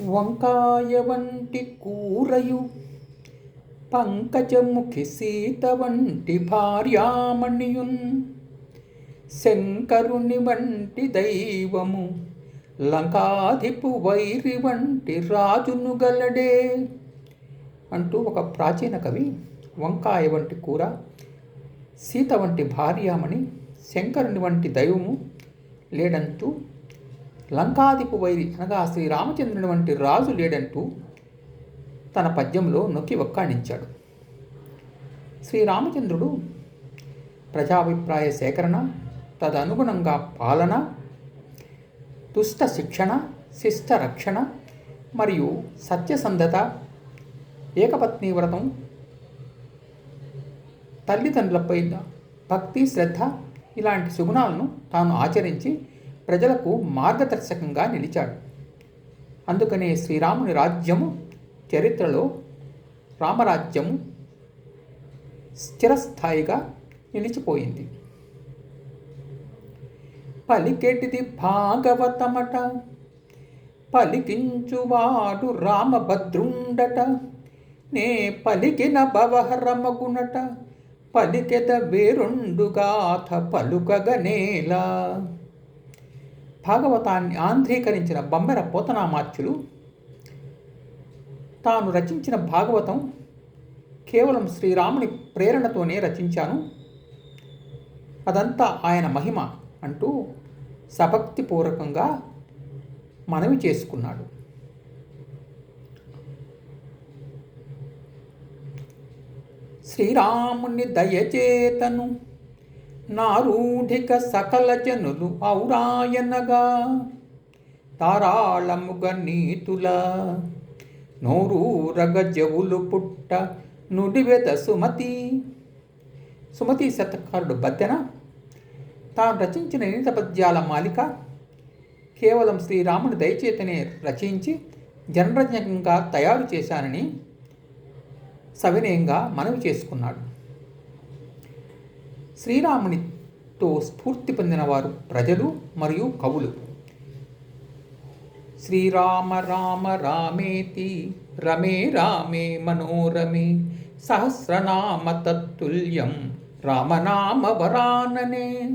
వంకాయ వంటి కూరయు పంకజముఖి సీత వంటి భార్యామణియున్ శంకరుని వంటి దైవము లంకాధిపు వైరి వంటి రాజును గలడే. అంటూ ఒక ప్రాచీన కవి వంకాయ వంటి కూర సీత వంటి భార్యామణి శంకరుని వంటి దైవము లేడంటూ లంకాదిపు వైరి అనగా శ్రీ రామచంద్రుని వంటి రాజు లేడంటూ తన పద్యంలో నొక్కి ఒక్కాణించాడు. శ్రీరామచంద్రుడు ప్రజాభిప్రాయ సేకరణ తదనుగుణంగా పాలన దుష్ట శిక్షణ శిష్ట రక్షణ మరియు సత్యసంధత ఏకపత్ని వ్రతం తల్లిదండ్రులపై భక్తి శ్రద్ధ ఇలాంటి సుగుణాలను తాను ఆచరించి ప్రజలకు మార్గదర్శకంగా నిలిచాడు. అందుకనే శ్రీరాముని రాజ్యము చరిత్రలో రామరాజ్యము స్థిరస్థాయిగా నిలిచిపోయింది. పలికెటిది భాగవతమట పలికించువాడు రామభద్రుండట నే పలికిన భవహరమగునట పలికెద వేరుండుగాథ పలుకగనేలా. భాగవతాన్ని ఆంధ్రీకరించిన బొమ్మెర పోతనామాత్యులు తాను రచించిన భాగవతం కేవలం శ్రీరాముని ప్రేరణతోనే రచించాను. అదంతా ఆయన మహిమ అంటూ సభక్తిపూర్వకంగా మనవి చేసుకున్నాడు. శ్రీరాముని దయచేతను నారూఢిక సకల జనులు ఔరాయనగా. తారాళముగ నీతుల నోరూరగ జవులు పుట్ట నుడివెద సుమతి. సుమతి శతకారుడు బద్దెన. తాను రచించిన నీత పద్యాల మాలిక. కేవలం శ్రీరాముని దయచేతనే రచించి జనరజ్ఞంగా తయారు చేశానని సవినయంగా మనవి చేసుకున్నాడు. శ్రీరామునితో స్ఫూర్తి పొందిన వారు ప్రజలు మరియు కవులు. శ్రీరామ రామ రామేతి రమే రామే మనోరమే సహస్రనామ తత్తుల్యం రామనామ వరాననే.